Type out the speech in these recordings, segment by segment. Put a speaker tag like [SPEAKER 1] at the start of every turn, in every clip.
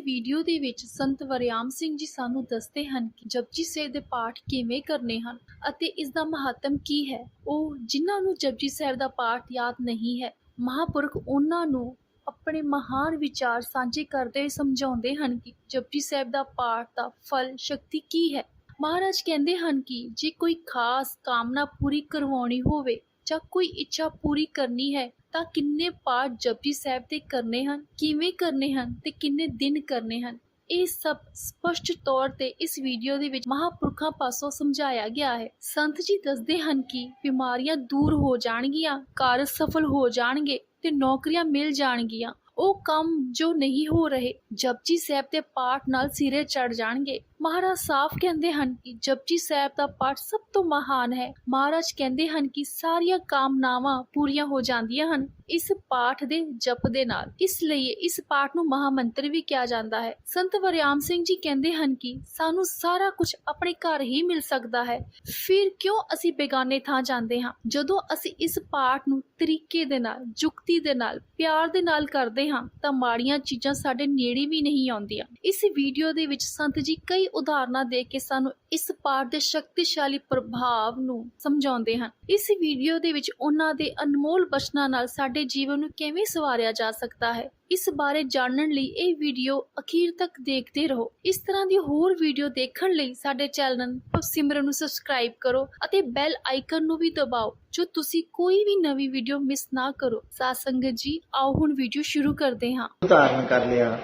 [SPEAKER 1] Video ਦੇ ਵਿੱਚ ਸੰਤ ਵਰਿਆਮ ਸਿੰਘ ਜੀ ਸਾਨੂੰ ਦੱਸਦੇ ਹਨ ਕਿ ਜਪਜੀ ਸਾਹਿਬ ਦੇ ਪਾਠ ਕਿਵੇਂ ਕਰਨੇ ਹਨ ਅਤੇ ਇਸ ਦਾ ਮਹੱਤਮ ਕੀ ਹੈ। ਉਹ ਜਿਨ੍ਹਾਂ ਨੂੰ ਜਪਜੀ ਸਾਹਿਬ ਦਾ ਪਾਠ ਯਾਦ ਨਹੀਂ ਹੈ, ਮਹਾਪੁਰਖ ਉਹਨਾਂ ਨੂੰ ਆਪਣੇ ਮਹਾਨ ਵਿਚਾਰ ਸਾਂਝੇ ਕਰਦੇ ਹੋਏ ਸਮਝਾਉਂਦੇ ਹਨ ਕਿ ਜਪਜੀ ਸਾਹਿਬ ਦਾ ਪਾਠ ਦਾ ਫਲ, ਸ਼ਕਤੀ ਕੀ ਹੈ। ਮਹਾਰਾਜ ਕਹਿੰਦੇ ਹਨ ਕਿ ਜੇ ਕੋਈ ਖਾਸ ਕਾਮਨਾ ਪੂਰੀ ਕਰਵਾਉਣੀ ਹੋਵੇ ਜਾਂ ਕੋਈ ਇੱਛਾ ਪੂਰੀ ਕਰਨੀ ਹੈ ਤਾਂ ਕਿੰਨੇ ਪਾਠ ਜਪਜੀ ਸਾਹਿਬ ਦੇ ਕਰਨੇ ਹਨ, ਕਿਵੇਂ ਕਰਨੇ ਹਨ ਤੇ ਕਿੰਨੇ ਦਿਨ ਕਰਨੇ ਹਨ? ਇਹ ਸਭ ਸਪਸ਼ਟ ਤੌਰ ਤੇ ਇਸ ਵੀਡੀਓ ਦੇ ਵਿੱਚ ਮਹਾਪੁਰਖਾਂ ਪਾਸੋਂ ਸਮਝਾਇਆ ਗਿਆ ਹੈ। ਸੰਤ ਜੀ ਦੱਸਦੇ ਹਨ ਕਿ ਬਿਮਾਰੀਆਂ ਦੂਰ ਹੋ ਜਾਣਗੀਆਂ ਕਾਰਜ ਸਫਲ ਹੋ ਜਾਣਗੇ ਤੇ ਨੌਕਰੀਆਂ ਮਿਲ ਜਾਣਗੀਆਂ। ਉਹ ਕੰਮ ਜੋ ਨਹੀਂ ਹੋ ਰਹੇ, ਜਪਜੀ ਸਾਹਿਬ ਦੇ ਪਾਠ ਨਾਲ ਸਿਰੇ ਚੜ ਜਾਣਗੇ। ਮਹਾਰਾਜ ਸਾਫ਼ ਕਹਿੰਦੇ ਹਨ ਕਿ ਜਪਜੀ ਸਾਹਿਬ ਦਾ ਪਾਠ ਸਭ ਤੋਂ ਮਹਾਨ ਹੈ। ਮਹਾਰਾਜ ਕਹਿੰਦੇ ਹਨ ਕਿ ਸਾਰੀਆਂ ਕਾਮਨਾਵਾਂ ਪੂਰੀਆਂ ਹੋ ਜਾਂਦੀਆਂ ਹਨ। ਇਸ ਪਾਠ ਦੇ ਜਪ ਦੇ ਨਾਲ। ਇਸ ਲਈ ਇਸ ਪਾਠ ਨੂੰ ਮਹਾਮੰਤਰ ਵੀ ਕਿਹਾ ਜਾਂਦਾ ਹੈ। ਸੰਤ ਵਰਿਆਮ ਸਿੰਘ ਜੀ ਕਹਿੰਦੇ ਹਨ ਕਿ ਸਾਨੂੰ ਸਾਰਾ ਕੁਝ ਆਪਣੇ ਘਰ ਹੀ ਮਿਲ ਸਕਦਾ ਹੈ। ਫਿਰ ਕਿਉਂ ਅਸੀਂ ਬੇਗਾਨੇ ਥਾਂ ਜਾਂਦੇ ਹਾਂ? ਜਦੋਂ ਅਸੀਂ ਇਸ ਪਾਠ ਨੂੰ ਤਰੀਕੇ ਦੇ ਨਾਲ, ਜੁਗਤੀ ਦੇ ਨਾਲ, ਪਿਆਰ ਦੇ ਨਾਲ ਕਰਦੇ ਹਾਂ, ਤਾਂ ਮਾੜੀਆਂ ਚੀਜ਼ਾਂ ਸਾਡੇ ਨੇੜੇ ਵੀ ਨਹੀਂ ਆਉਂਦੀਆਂ। ਇਸ ਵੀਡੀਓ ਦੇ ਵਿੱਚ ਸੰਤ ਜੀ ਕਈ ਉਦਾਹਰਨਾਂ ਦੇ ਕੇ ਸਾਨੂੰ ਇਸ ਪਾਠ ਦੇ ਸ਼ਕਤੀਸ਼ਾਲੀ ਪ੍ਰਭਾਵ ਨੂੰ ਸਮਝਾਉਂਦੇ ਹਨ। ਇਸ ਵੀਡੀਓ ਦੇ ਵਿੱਚ ਉਹਨਾਂ ਦੇ ਅਨਮੋਲ ਬਚਨਾਂ ਨਾਲ ਸਾਡੇ ਜੀਵਨ ਨੂੰ ਕਿਵੇਂ ਸਵਾਰਿਆ ਜਾ ਸਕਦਾ ਹੈ, ਇਸ ਬਾਰੇ ਜਾਣਨ ਲਈ ਇਹ ਵੀਡੀਓ ਅਖੀਰ ਤੱਕ ਦੇਖਦੇ ਰਹੋ। ਇਸ ਤਰ੍ਹਾਂ ਦੀ ਹੋਰ ਵੀਡੀਓ ਦੇਖਣ ਲਈ ਸਾਡੇ ਚੈਨਲ ਸਿਮਰਨ ਨੂੰ ਸਬਸਕ੍ਰਾਈਬ ਕਰੋ ਅਤੇ ਬੈਲ ਆਈਕਨ ਨੂੰ ਵੀ ਦਬਾਓ, ਜੋ ਤੁਸੀਂ ਕੋਈ ਵੀ ਨਵੀਂ ਵੀਡੀਓ ਮਿਸ ਨਾ ਕਰੋ। ਸਾਧ ਸੰਗਤ ਜੀ, ਆਓ ਹੁਣ ਵੀਡੀਓ ਸ਼ੁਰੂ ਕਰਦੇ ਹਾਂ।
[SPEAKER 2] ਧਾਰਨ ਕਰ ਲਿਆ।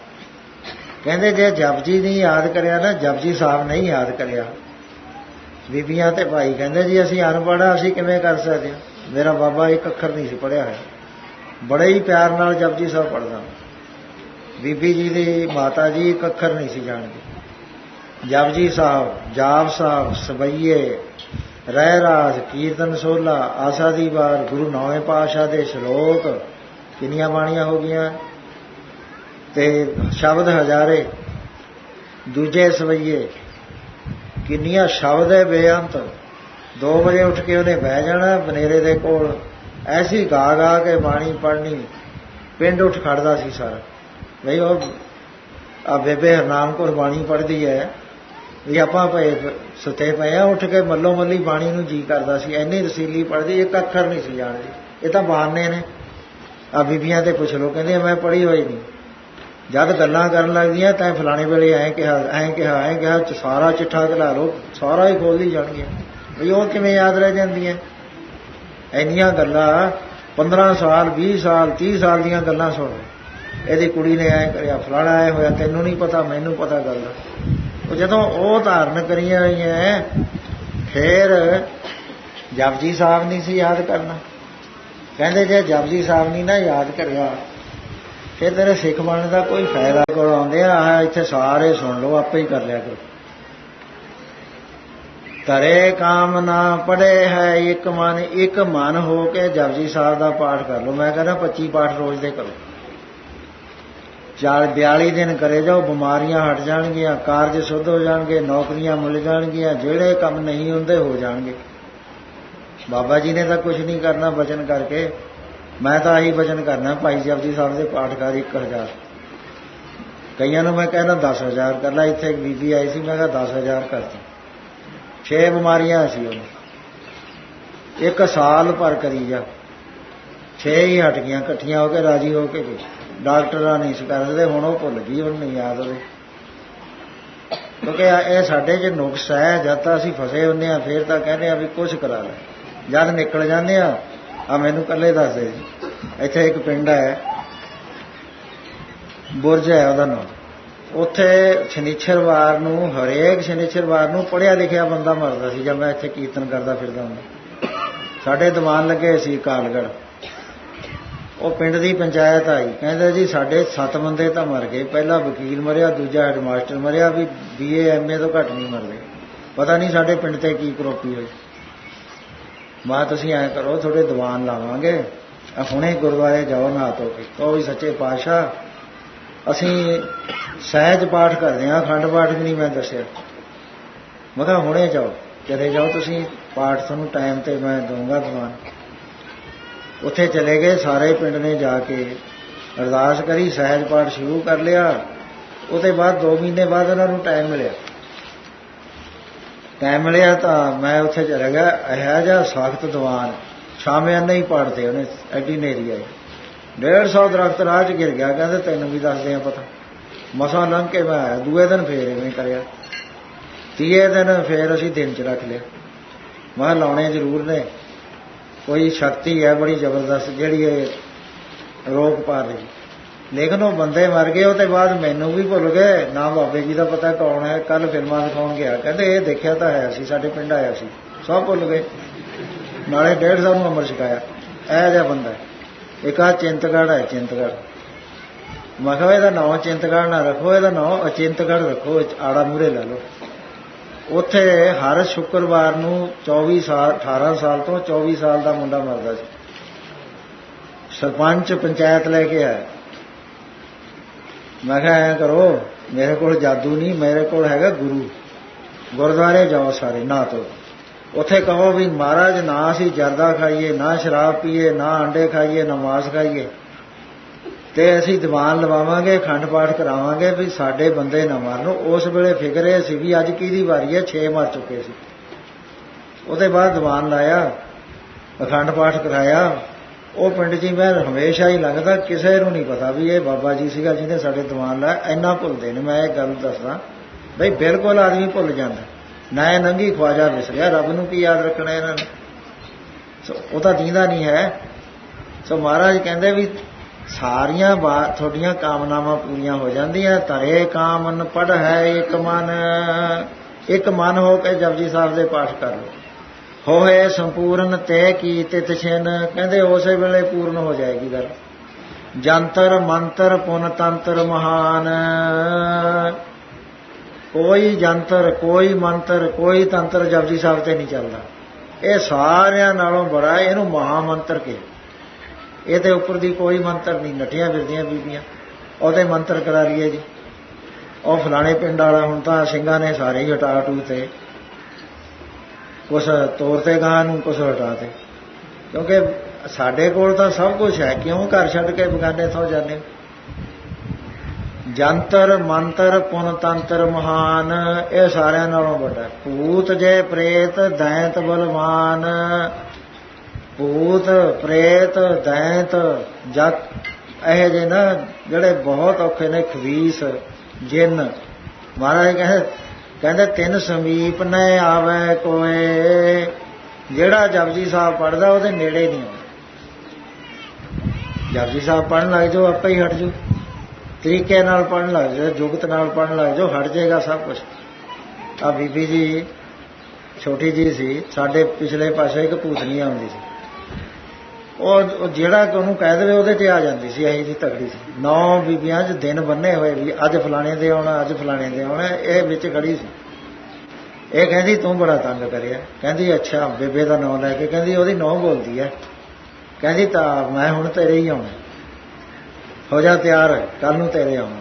[SPEAKER 2] ਕਹਿੰਦੇ ਜੇ ਜਪਜੀ ਨਹੀਂ ਯਾਦ ਕਰਿਆ ਨਾ, ਜਪਜੀ ਸਾਹਿਬ ਨਹੀਂ ਯਾਦ ਕਰਿਆ। ਬੀਬੀਆਂ ਤੇ ਭਾਈ ਕਹਿੰਦੇ ਜੀ, ਅਸੀਂ ਅਨਪੜ੍ਹ ਆ, ਅਸੀਂ ਕਿਵੇਂ ਕਰ ਸਕਦੇ ਹਾਂ ਮੇਰਾ ਬਾਬਾ ਇੱਕ ਅੱਖਰ ਨਹੀਂ ਸੀ ਪੜਿਆ ਹੈ ਬੜੇ ਹੀ ਪਿਆਰ ਨਾਲ ਜਪਜੀ ਸਾਹਿਬ ਪੜਦਾ ਬੀਬੀ ਜੀ ਦੀ ਮਾਤਾ ਜੀ ਇੱਕ ਅੱਖਰ ਨਹੀਂ ਸੀ ਜਾਣਦੀ। ਜਪਜੀ ਸਾਹਿਬ, ਜਾਪ ਸਾਹਿਬ, ਸਬਈਏ, ਰਹਿ ਰਾਸ ਕੀਰਤਨ ਸੋਲਾ, ਆਸਾ ਦੀ ਵਾਰ, ਗੁਰੂ ਨੌਵੇਂ ਪਾਤਸ਼ਾਹ ਦੇ ਸ਼ਲੋਕ, ਕਿੰਨੀਆਂ ਬਾਣੀਆਂ ਹੋ ਗਈਆਂ? ਤੇ ਸ਼ਬਦ ਹਜ਼ਾਰੇ, ਦੂਜੇ ਸਵਈਏ ਕਿੰਨੀਆਂ ਸ਼ਬਦ ਹੈ ਬੇਅੰਤ। 2 ਵਜੇ ਉੱਠ ਕੇ ਉਹਨੇ ਬਹਿ ਜਾਣਾ ਬਨੇਰੇ ਦੇ ਕੋਲ, ਐਸੀ ਗਾ ਗਾ ਕੇ ਬਾਣੀ ਪੜ੍ਹਨੀ, ਪਿੰਡ ਉੱਠ ਖੜਦਾ ਸੀ ਸਾਰਾ। ਨਹੀਂ ਉਹ, ਆ ਬੇਬੇ ਹਰਨਾਮ ਕੌਰ ਬਾਣੀ ਪੜ੍ਹਦੀ ਹੈ, ਵੀ ਆਪਾਂ ਪਏ ਸੁੱਤੇ ਪਏ ਆ, ਉੱਠ ਕੇ ਮੱਲੋ ਮੱਲੀ ਬਾਣੀ ਨੂੰ ਜੀ ਕਰਦਾ ਸੀ, ਐਨੀ ਰਸੀਲੀ ਪੜ੍ਹਦੀ, ਇੱਕ ਅੱਖਰ ਨਹੀਂ ਸੀ ਜਾਣਦੀ। ਇਹ ਤਾਂ ਬਹਾਨੇ ਨੇ। ਆ ਬੀਬੀਆਂ ਤੇ ਪੁੱਛ ਲੋ ਕਹਿੰਦੇ ਮੈਂ ਪੜ੍ਹੀ ਹੋਈ ਨਹੀਂ। ਜਦ ਗੱਲਾਂ ਕਰਨ ਲੱਗਦੀਆਂ ਤਾਂ ਫਲਾਣੇ ਵੇਲੇ ਐਂ ਕਿਹਾ ਐਂ ਕਿਹਾ ਐਂ ਕਿਹਾ ਸਾਰਾ ਚਿੱਠਾ ਘਲਾ ਲੋ ਸਾਰਾ ਹੀ ਖੋਲ ਲਈ ਜਾਣਗੀਆਂ। ਵੀ ਉਹ ਕਿਵੇਂ ਯਾਦ ਰਹਿ ਜਾਂਦੀਆਂ? ਇੰਨੀਆਂ ਗੱਲਾਂ 15 ਸਾਲ 20 ਸਾਲ 30 ਸਾਲ ਦੀਆਂ ਗੱਲਾਂ ਸੁਣ। ਇਹਦੀ ਕੁੜੀ ਨੇ ਐਂ ਕਰਿਆ, ਫਲਾਣਾ ਐ ਹੋਇਆ, ਤੈਨੂੰ ਨਹੀਂ ਪਤਾ, ਮੈਨੂੰ ਪਤਾ ਗੱਲ ਉਹ ਜਦੋਂ ਉਹ ਧਾਰਨ ਕਰੀਆਂ ਹੋਈਆਂ, ਫੇਰ ਜਪਜੀ ਸਾਹਿਬ ਨਹੀਂ ਸੀ ਯਾਦ ਕਰਨਾ। ਕਹਿੰਦੇ ਜੇ ਜਪਜੀ ਸਾਹਿਬ ਨਹੀਂ ਨਾ ਯਾਦ ਕਰਿਆ ਫਿਰ ਤੇਰੇ ਸਿੱਖ ਬਣਨ ਦਾ ਕੋਈ ਫਾਇਦਾ ਕੋਲ ਆਉਂਦੇ ਆ, ਆਹ ਇੱਥੇ ਸਾਰੇ ਸੁਣ ਲਓ, ਆਪੇ ਹੀ ਕਰ ਲਿਆ ਕਰੋ। ਤਰੇ ਕਾਮ ਨਾ ਪੜੇ ਹੈ ਇੱਕ ਮਨ ਇੱਕ ਮਨ ਹੋ ਕੇ ਜਪਜੀ ਸਾਹਿਬ ਦਾ ਪਾਠ ਕਰ ਲਓ। ਮੈਂ ਕਹਿੰਦਾ 25 ਪਾਠ ਰੋਜ਼ ਦੇ ਕਰੋ। ਚਾਰ 42 ਦਿਨ ਕਰੇ ਜਾਓ, ਬਿਮਾਰੀਆਂ ਹਟ ਜਾਣਗੀਆਂ, ਕਾਰਜ ਸੁੱਧ ਹੋ ਜਾਣਗੇ, ਨੌਕਰੀਆਂ ਮਿਲ ਜਾਣਗੀਆਂ, ਜਿਹੜੇ ਕੰਮ ਨਹੀਂ ਹੁੰਦੇ ਹੋ ਜਾਣਗੇ। ਬਾਬਾ ਜੀ ਨੇ ਤਾਂ ਕੁਝ ਨਹੀਂ ਕਰਨਾ ਬਚਨ ਕਰਕੇ। ਮੈਂ ਤਾਂ ਆਹੀ ਵਚਨ ਕਰਨਾ, ਭਾਈ ਜਪਜੀ ਸਾਹਿਬ ਦੇ ਪਾਠਕਾਰ 1000 ਕਈਆਂ ਨੂੰ ਮੈਂ ਕਹਿੰਦਾ 10000 ਕਰ ਲੈ, ਇੱਥੇ ਇੱਕ ਬੀਬੀ ਆਈ ਸੀ, ਮੈਂ ਕਿਹਾ 10000 ਕਰਤੀ ਛੇ ਬਿਮਾਰੀਆਂ ਸੀ ਉਹਨੂੰ। ਇੱਕ ਸਾਲ ਭਰ ਕਰੀ ਜਾ। 6 ਹੀ ਹਟ ਗਈਆਂ ਇਕੱਠੀਆਂ ਹੋ ਕੇ ਰਾਜੀ ਹੋ ਕੇ ਗਈ ਡਾਕਟਰਾਂ ਨਹੀਂ ਸੀ ਕਰਦੇ ਹੁਣ ਉਹ ਭੁੱਲ ਗਈ, ਉਹਨੂੰ ਨਹੀਂ ਯਾਦ ਉਹਦੇ ਕਿਉਂਕਿ ਇਹ ਸਾਡੇ 'ਚ ਨੁਕਸ ਹੈ, ਜਦ ਤਾਂ ਅਸੀਂ ਫਸੇ ਹੁੰਦੇ ਆ ਫੇਰ ਤਾਂ ਕਹਿੰਦੇ ਆ ਵੀ ਕੁਝ ਕਰਾ ਲੈ। ਜਦ ਨਿਕਲ ਜਾਂਦੇ ਆ ਆ ਮੈਨੂੰ ਕੱਲੇ ਦੱਸ ਦੇ। ਇੱਥੇ ਇੱਕ ਪਿੰਡ ਹੈ। ਬੁਰਜ ਹੈ ਉਹਦਾ ਨਾਮ। ਉੱਥੇ ਸ਼ਨੀਚਰਵਾਰ ਨੂੰ, ਹਰੇਕ ਸ਼ਨੀਚਰਵਾਰ ਨੂੰ ਪੜਿਆ ਲਿਖਿਆ ਬੰਦਾ ਮਰਦਾ ਸੀ, ਜਦ ਮੈਂ ਇੱਥੇ ਕੀਰਤਨ ਕਰਦਾ ਫਿਰਦਾ ਹੁੰਦਾ। ਸਾਡੇ ਦੀਵਾਨ ਲੱਗੇ ਸੀ ਕਾਲਗੜ। ਉਹ ਪਿੰਡ ਦੀ ਪੰਚਾਇਤ ਆਈ। ਕਹਿੰਦੇ ਜੀ, ਸਾਡੇ 7 ਬੰਦੇ ਤਾਂ ਮਰ ਗਏ। ਪਹਿਲਾ ਵਕੀਲ ਮਰਿਆ, ਦੂਜਾ ਹੈਡਮਾਸਟਰ ਮਰਿਆ, ਵੀ ਬੀਏ ਐਮਏ ਤੋਂ ਘੱਟ ਨਹੀਂ ਮਰਦੇ। ਪਤਾ ਨਹੀਂ ਸਾਡੇ ਪਿੰਡ ਤੇ ਕੀ ਕਰੋਪੀ ਹੋਈ। ਮਾ ਤੁਸੀਂ ਐ ਕਰੋ ਥੋੜੇ ਦੀਵਾਨ ਲਾਵਾਂਗੇ। ਹੁਣੇ ਗੁਰਦੁਆਰੇ ਜਾਓ ਨਾ ਤੋ ਕੇ। ਕਹੋ ਵੀ ਸੱਚੇ ਪਾਤਸ਼ਾਹ, ਅਸੀਂ ਸਹਿਜ ਪਾਠ ਕਰਦੇ ਹਾਂ, ਅਖੰਡ ਪਾਠ ਵੀ ਨਹੀਂ ਮੈਂ ਦੱਸਿਆ। ਮੈਂ ਕਿਹਾ ਹੁਣੇ ਜਾਓ ਚਲੇ ਜਾਓ ਤੁਸੀਂ, ਪਾਠ ਤੁਹਾਨੂੰ ਟਾਈਮ ਤੇ ਮੈਂ ਦਊਂਗਾ ਦੀਵਾਨ। ਉੱਥੇ ਚਲੇ ਗਏ, ਸਾਰੇ ਪਿੰਡ ਨੇ ਜਾ ਕੇ ਅਰਦਾਸ ਕਰੀ, ਸਹਿਜ ਪਾਠ ਸ਼ੁਰੂ ਕਰ ਲਿਆ। ਉਹਦੇ ਬਾਅਦ 2 ਮਹੀਨੇ ਬਾਅਦ ਉਹਨਾਂ ਨੂੰ ਟਾਈਮ ਮਿਲਿਆ। ਟਾਈਮ ਮਿਲਿਆ ਤਾਂ ਮੈਂ ਉੱਥੇ ਚਲਾ ਗਿਆ ਇਹ ਜਿਹਾ ਸਖਤ ਦੀਵਾਨ ਸ਼ਾਮਿਆਂ ਨਹੀਂ ਪੜਦੇ ਉਹਨੇ, ਐਡੀ ਨੇਰੀ ਆਈ। 150 ਦਰਖਤ ਰਾਹ 'ਚ ਗਿਰ ਗਿਆ, ਕਹਿੰਦੇ ਤੈਨੂੰ ਵੀ ਦੱਸਦੇ ਆ ਪਤਾ। ਮਸਾਂ ਲੰਘ ਕੇ ਮੈਂ ਆਇਆ, ਦੂਏ ਦਿਨ ਫੇਰ ਇਵੇਂ ਕਰਿਆ। ਤੀਏ ਦਿਨ ਫੇਰ ਅਸੀਂ ਦਿਨ 'ਚ ਰੱਖ ਲਿਆ। ਮੈਂ ਲਾਉਣੇ ਜ਼ਰੂਰ ਨੇ। ਕੋਈ ਸ਼ਕਤੀ ਹੈ ਬੜੀ ਜ਼ਬਰਦਸਤ, ਜਿਹੜੀ ਇਹ ਰੋਕ ਪਾ ਰਹੀ। ਲੇਕਿਨ ਉਹ ਬੰਦੇ ਮਰ ਗਏ, ਉਹਦੇ ਬਾਅਦ ਮੈਨੂੰ ਵੀ ਭੁੱਲ ਗਏ। ਨਾ ਬਾਬੇ ਜੀ ਦਾ ਪਤਾ ਕੌਣ ਹੈ ਕੱਲ ਫਿਲਮਾਂ ਦਿਖਾਉਣ ਗਿਆ। ਕਹਿੰਦੇ, ਇਹ ਦੇਖਿਆ ਤਾਂ ਹੈ ਸੀ, ਸਾਡੇ ਪਿੰਡ ਆਇਆ ਸੀ। ਸਭ ਭੁੱਲ ਗਏ। ਨਾਲੇ ਡੇਢ ਸਾਲ ਨੂੰ ਅਮਰ ਛਕਾਇਆ। ਇਹ ਜਿਹਾ ਬੰਦਾ ਇੱਕ ਆ ਚਿੰਤਗੜ੍ਹ ਹੈ, ਚਿੰਤਗੜ੍ਹ। ਮੈਂ ਕਿਹਾ, ਇਹਦਾ ਨਾਮ ਚਿੰਤਗੜ੍ਹ ਨਾ ਰੱਖੋ, ਇਹਦਾ ਨਾਮ ਅਚਿੰਤਗੜ੍ਹ ਰੱਖੋ ਆੜਾ ਮੂਰੇ ਲੈ ਲਓ। ਉੱਥੇ ਹਰ ਸ਼ੁੱਕਰਵਾਰ ਨੂੰ 24 ਸਾਲ 18 ਸਾਲ ਤੋਂ 24 ਸਾਲ ਦਾ ਮੁੰਡਾ ਮਰਦਾ ਸੀ। ਸਰਪੰਚ, ਪੰਚਾਇਤ ਲੈ ਕੇ ਆਇਆ। ਮੈਂ ਕਿਹਾ, ਐਂ ਕਰੋ, ਮੇਰੇ ਕੋਲ ਜਾਦੂ ਨਹੀਂ, ਮੇਰੇ ਕੋਲ ਹੈਗਾ ਗੁਰੂ। ਗੁਰਦੁਆਰੇ ਜਾਓ ਸਾਰੇ ਨਾ ਤੋਂ ਉੱਥੇ ਕਹੋ ਵੀ, ਮਹਾਰਾਜ, ਨਾ ਅਸੀਂ ਜਰਦਾ ਖਾਈਏ, ਨਾ ਸ਼ਰਾਬ ਪੀਏ, ਨਾ ਅੰਡੇ ਖਾਈਏ, ਨਾ ਮਾਸ ਖਾਈਏ। ਤੇ ਅਸੀਂ ਦੀਵਾਨ ਲਵਾਵਾਂਗੇ, ਅਖੰਡ ਪਾਠ ਕਰਾਵਾਂਗੇ ਵੀ ਸਾਡੇ ਬੰਦੇ ਨਾ ਮਰਨ। ਉਸ ਵੇਲੇ ਫਿਕਰ ਇਹ ਸੀ ਵੀ ਅੱਜ ਕਿਹਦੀ ਵਾਰੀ ਹੈ 6 ਮਰ ਚੁੱਕੇ ਸੀ। ਉਹਦੇ ਬਾਅਦ ਦੀਵਾਨ ਲਾਇਆ, ਅਖੰਡ ਪਾਠ ਕਰਾਇਆ। ਉਹ ਪਿੰਡ 'ਚ ਮੈਂ ਹਮੇਸ਼ਾ ਹੀ ਲੰਘਦਾ, ਕਿਸੇ ਨੂੰ ਨਹੀਂ ਪਤਾ ਵੀ ਇਹ ਬਾਬਾ ਜੀ ਸੀਗਾ ਜਿਹਨੇ ਸਾਡੇ ਦੀਵਾਨ ਲਾਇਆ। ਇੰਨਾ ਭੁੱਲਦੇ ਨੇ, ਮੈਂ ਇਹ ਗੱਲ ਦੱਸਦਾ। ਬਈ ਬਿਲਕੁਲ ਆਦਮੀ ਭੁੱਲ ਜਾਂਦਾ। ਨਾ ਇਹ ਨੰਗੀ ਖਵਾਜਾ ਵਿਸਰਿਆ, ਰੱਬ ਨੂੰ ਕੀ ਯਾਦ ਰੱਖਣਾ ਇਹਨਾਂ ਨੇ? ਸੋ ਉਹ ਤਾਂ ਦੀਂਦਾ ਨਹੀਂ ਹੈ। ਸੋ ਮਹਾਰਾਜ ਕਹਿੰਦੇ ਵੀ ਸਾਰੀਆਂ ਤੁਹਾਡੀਆਂ ਕਾਮਨਾਵਾਂ ਪੂਰੀਆਂ ਹੋ ਜਾਂਦੀਆਂ। ਤਰੇ ਕਾਮਨ ਪੜ ਹੈ ਇੱਕ ਮਨ। ਇੱਕ ਮਨ ਹੋ ਕੇ ਜਪਜੀ ਸਾਹਿਬ ਦੇ ਪਾਠ ਕਰ ਲਓ। ਹੋਏ ਸੰਪੂਰਨ ਤੈ ਕੀ ਤਿਤ ਛਿਨ। ਕਹਿੰਦੇ ਉਸੇ ਵੇਲੇ ਪੂਰਨ ਹੋ ਜਾਏਗੀ ਗੱਲ। ਜੰਤਰ ਮੰਤਰ ਪੁਨ ਤੰਤਰ ਮਹਾਨ। ਕੋਈ ਜੰਤਰ, ਕੋਈ ਮੰਤਰ, ਕੋਈ ਤੰਤਰ ਜਪਜੀ ਸਾਹਿਬ ਤੇ ਨਹੀਂ ਚੱਲਦਾ। ਇਹ ਸਾਰਿਆਂ ਨਾਲੋਂ ਬੜਾ ਇਹਨੂੰ ਮਹਾ ਮੰਤਰ ਕੇ ਇਹ ਤੇ ਉੱਪਰ ਦੀ ਕੋਈ ਮੰਤਰ ਨਹੀਂ ਨਟੀਆਂ ਫਿਰਦੀਆਂ ਬੀਬੀਆਂ। ਉਹਦੇ ਮੰਤਰ ਕਰਾ ਲਈਏ ਜੀ। ਉਹ ਫਲਾਣੇ ਪਿੰਡ ਵਾਲਾ ਹੁਣ ਤਾਂ ਸਿੰਘਾਂ ਨੇ ਸਾਰੇ ਹੀ ਹਟਾ ਟੂ ਤੇ। ਕੁਛ ਤੋਰ ਤੇ ਗਾਂ ਨੂੰ, ਕੁਛ ਹਟਾ ਤੇ। ਕਿਉਂਕਿ ਸਾਡੇ ਕੋਲ ਤਾਂ ਸਭ ਕੁਝ ਹੈ। ਕਿਉਂ ਘਰ ਛੱਡ ਕੇ ਬਗਾਨੇ ਥੋਂ ਜਾਂਦੇ ਜੰਤਰ, ਮੰਤਰ, ਪੁਨ, ਤੰਤਰ ਮਹਾਨ, ਇਹ ਸਾਰਿਆਂ ਨਾਲੋਂ ਵੱਡਾ ਭੂਤ ਜੇ ਪ੍ਰੇਤ, ਦੈਂਤ ਬਲਵਾਨ। ਭੂਤ, ਪ੍ਰੇਤ, ਦੈਂਤ, ਜਤ, ਇਹ ਜੇ ਨਾ, ਜਿਹੜੇ ਬਹੁਤ ਔਖੇ ਨੇ, ਖਵੀਸ, ਜਿੰਨ। ਮਹਾਰਾਜ ਕਹਿੰਦੇ ਕਹਿੰਦੇ, ਤਿੰਨ ਸਮੀਪ ਨੇ ਆਵੇ ਕੋਏ। ਜਿਹੜਾ ਜਪਜੀ ਸਾਹਿਬ ਪੜਦਾ ਉਹਦੇ ਨੇੜੇ ਨਹੀਂ ਆਉਂਦਾ। ਜਪਜੀ ਸਾਹਿਬ ਪੜਨ ਲੱਗ ਜਾਓ, ਆਪੇ ਹੀ ਹਟ ਜਾਓ। ਤਰੀਕੇ ਨਾਲ ਪੜਨ ਲੱਗ ਜਾਓ, ਜੁਗਤ ਨਾਲ ਪੜਨ ਲੱਗ ਜਾਓ, ਹਟ ਜਾਏਗਾ ਸਭ ਕੁਝ ਆ ਬੀਬੀ ਜੀ, ਛੋਟੀ ਜੀ ਸੀ, ਸਾਡੇ ਪਿਛਲੇ ਪਾਸੇ ਇੱਕ ਭੂਤਨੀ ਆਉਂਦੀ ਸੀ। ਉਹ ਜਿਹੜਾ ਕਿ ਉਹਨੂੰ ਕਹਿ ਦੇਵੇ, ਉਹਦੇ ਤੇ ਆ ਜਾਂਦੀ ਸੀ ਇਹੀ ਜੀ ਤਕੜੀ ਸੀ ਨੌ ਬੀਬੀਆਂ 'ਚ ਦਿਨ ਬੰਨੇ ਹੋਏ ਵੀ ਅੱਜ ਫਲਾਣੇ ਦੇ ਆਉਣਾ, ਅੱਜ ਫਲਾਣੇ ਦੇ ਆਉਣਾ, ਇਹ ਵਿੱਚ ਖੜੀ ਸੀ। ਇਹ ਕਹਿੰਦੀ, ਤੂੰ ਬੜਾ ਤੰਗ ਕਰਿਆ। ਕਹਿੰਦੀ, ਅੱਛਾ, ਬੇਬੇ ਦਾ ਨਾਮ ਲੈ ਕੇ। ਕਹਿੰਦੀ, ਉਹਦੀ ਨੌ ਬੋਲਦੀ ਹੈ ਕਹਿੰਦੀ, ਤਾਂ ਮੈਂ ਹੁਣ ਤੇਰੇ ਹੀ ਆਉਣਾ। ਹੋ ਜਾ ਤਿਆਰ ਕੱਲ ਨੂੰ ਤੇਰੇ ਆਉਣਾ।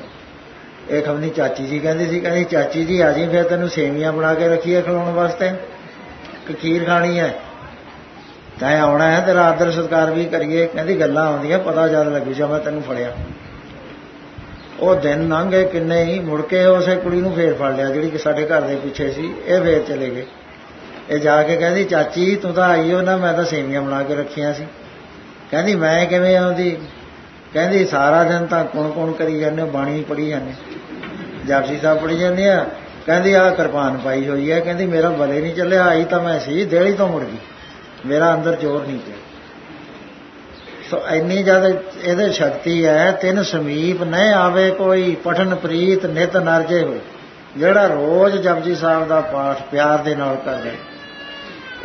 [SPEAKER 2] ਇਹ ਖਮਨੀ ਚਾਚੀ ਜੀ ਕਹਿੰਦੀ ਸੀ, ਕਹਿੰਦੀ, ਚਾਚੀ ਜੀ, ਆ ਜੀ, ਫਿਰ ਤੈਨੂੰ ਸੇਵੀਆਂ ਬਣਾ ਕੇ ਰੱਖੀਏ ਖਿਲਾਉਣ ਵਾਸਤੇ। ਕਿ ਖੀਰ ਖਾਣੀ ਹੈ ਤੈਂ ਆਉਣਾ ਹੈ ਤੇਰਾ ਆਦਰ ਸਤਕਾਰ ਵੀ ਕਰੀਏ ਕਹਿੰਦੀ ਗੱਲਾਂ ਆਉਂਦੀਆਂ ਪਤਾ ਜਦ ਲੱਗੂ ਜਾਂ ਮੈਂ ਤੈਨੂੰ ਫੜਿਆ। ਉਹ ਦਿਨ ਲੰਘ ਗਏ ਕਿੰਨੇ ਹੀ ਮੁੜ ਕੇ ਉਸੇ ਕੁੜੀ ਨੂੰ ਫੇਰ ਫੜ ਲਿਆ ਜਿਹੜੀ ਕਿ ਸਾਡੇ ਘਰ ਦੇ ਪਿੱਛੇ ਸੀ ਇਹ ਫੇਰ ਚਲੇ ਗਏ। ਇਹ ਜਾ ਕੇ ਕਹਿੰਦੀ ਚਾਚੀ ਤੂੰ ਤਾਂ ਆਈ ਹੋ ਨਾ ਮੈਂ ਤਾਂ ਸੇਵੀਆਂ ਬਣਾ ਕੇ ਰੱਖੀਆਂ ਸੀ। ਕਹਿੰਦੀ ਮੈਂ ਕਿਵੇਂ ਆਉਂਦੀ ਕਹਿੰਦੀ ਸਾਰਾ ਦਿਨ ਤਾਂ ਕੁਣ ਕੁਣ ਕਰੀ ਜਾਂਦੇ ਹੋ, ਬਾਣੀ ਪੜੀ ਜਾਂਦੇ ਜਾਪਸੀ ਸਾਹਿਬ ਪੜੀ ਜਾਂਦੇ ਆ। ਕਹਿੰਦੀ ਆ ਕਿਰਪਾਨ ਪਾਈ ਹੋਈ ਹੈ। ਕਹਿੰਦੀ ਮੇਰਾ ਬਲੇ ਨਹੀਂ ਚੱਲਿਆ ਆਈ ਤਾਂ ਮੈਂ ਸੀ ਦੇਲੀ ਤੋਂ ਮੁੜ ਗਈ। ਮੇਰਾ ਅੰਦਰ ਜ਼ੋਰ ਨਹੀਂ ਪਿਆ। ਸੋ ਇੰਨੀ ਜ਼ਿਆਦਾ ਇਹਦੇ ਸ਼ਕਤੀ ਹੈ, ਤਿੰਨ ਸਮੀਪ ਨਹੀਂ ਆਵੇ ਕੋਈ ਪਠਨ ਪ੍ਰੀਤ ਨਿਤ ਨਰਜੇ ਹੋਏ। ਜਿਹੜਾ ਰੋਜ਼ ਜਪਜੀ ਸਾਹਿਬ ਦਾ ਪਾਠ ਪਿਆਰ ਦੇ ਨਾਲ ਕਰਦਾ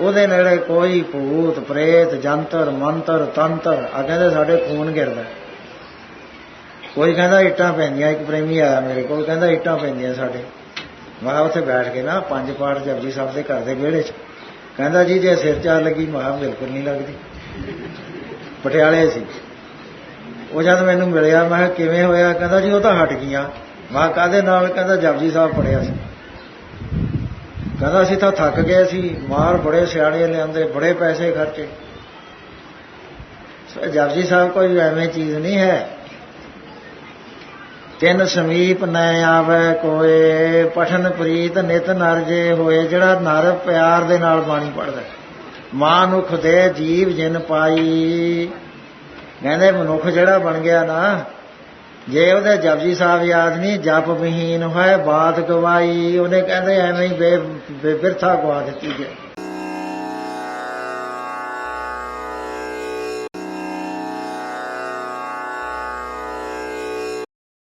[SPEAKER 2] ਉਹਦੇ ਨੇੜੇ ਕੋਈ ਭੂਤ, ਪ੍ਰੇਤ, ਜੰਤਰ, ਮੰਤਰ, ਤੰਤਰ ਆ ਕਹਿੰਦੇ ਸਾਡੇ ਖੂਨ ਗਿਰਦਾ ਕੋਈ ਕਹਿੰਦਾ ਇੱਟਾਂ ਪੈਂਦੀਆਂ, ਇੱਕ ਪ੍ਰੇਮੀ ਆਇਆ ਮੇਰੇ ਕੋਲ, ਕਹਿੰਦਾ ਇੱਟਾਂ ਪੈਂਦੀਆਂ ਸਾਡੇ। ਮੈਂ ਉੱਥੇ ਬੈਠ ਕੇ ਨਾ ਪੰਜ ਪਾਠ ਜਪਜੀ ਸਾਹਿਬ ਦੇ ਘਰ ਦੇ ਵਿਹੜੇ 'ਚ ਕਹਿੰਦਾ ਜੀ ਜੇ ਸਿਰ ਚਾਰ ਲੱਗੀ ਮੈਂ ਬਿਲਕੁਲ ਨਹੀਂ ਲੱਗਦੀ। ਪਟਿਆਲੇ ਸੀ। ਉਹ ਜਦ ਮੈਨੂੰ ਮਿਲਿਆ, ਮੈਂ ਕਿਹਾ, ਕਿਵੇਂ ਹੋਇਆ? ਕਹਿੰਦਾ, ਜੀ, ਉਹ ਤਾਂ ਹਟ ਗਈਆਂ। ਮੈਂ ਕਿਹਾ ਕਾਹਦੇ ਨਾਲ? ਕਹਿੰਦਾ, ਜਪਜੀ ਸਾਹਿਬ ਪੜਿਆ ਸੀ। ਕਹਿੰਦਾ, ਅਸੀਂ ਤਾਂ ਥੱਕ ਗਏ ਸੀ। ਮਾਰ ਬੜੇ ਸਿਆਣੇ ਲਿਆਂਦੇ ਬੜੇ ਪੈਸੇ ਖਰਚੇ। ਜਪਜੀ ਸਾਹਿਬ, ਕੋਈ ਐਵੇਂ ਚੀਜ਼ ਨਹੀਂ ਹੈ। ਤਿੰਨ ਸਮੀਪ ਨ ਆਵੇ ਕੋਏ, ਪਠਨ ਪ੍ਰੀਤ ਨਿਤ ਨਰ ਜੇ ਹੋਏ, ਜਿਹੜਾ ਨਰ ਪਿਆਰ ਦੇ ਨਾਲ ਬਾਣੀ ਪੜਦਾ ਮਾਨੁਖ ਦੇ ਜੀਵ ਜਿਨ ਪਾਈ। ਕਹਿੰਦੇ ਮਨੁੱਖ ਜਿਹੜਾ ਬਣ ਗਿਆ ਨਾ, ਜੇ ਉਹਦੇ ਜਪਜੀ ਸਾਹਿਬ ਯਾਦ ਨਹੀਂ, ਜਪ ਵਿਹੀਨ ਹੋਏ, ਬਾਤ ਗਵਾਈ, ਉਹਨੇ ਕਹਿੰਦੇ ਐਵੇਂ ਹੀ ਬੇ ਗਵਾ ਦਿੱਤੀ ਜੇ।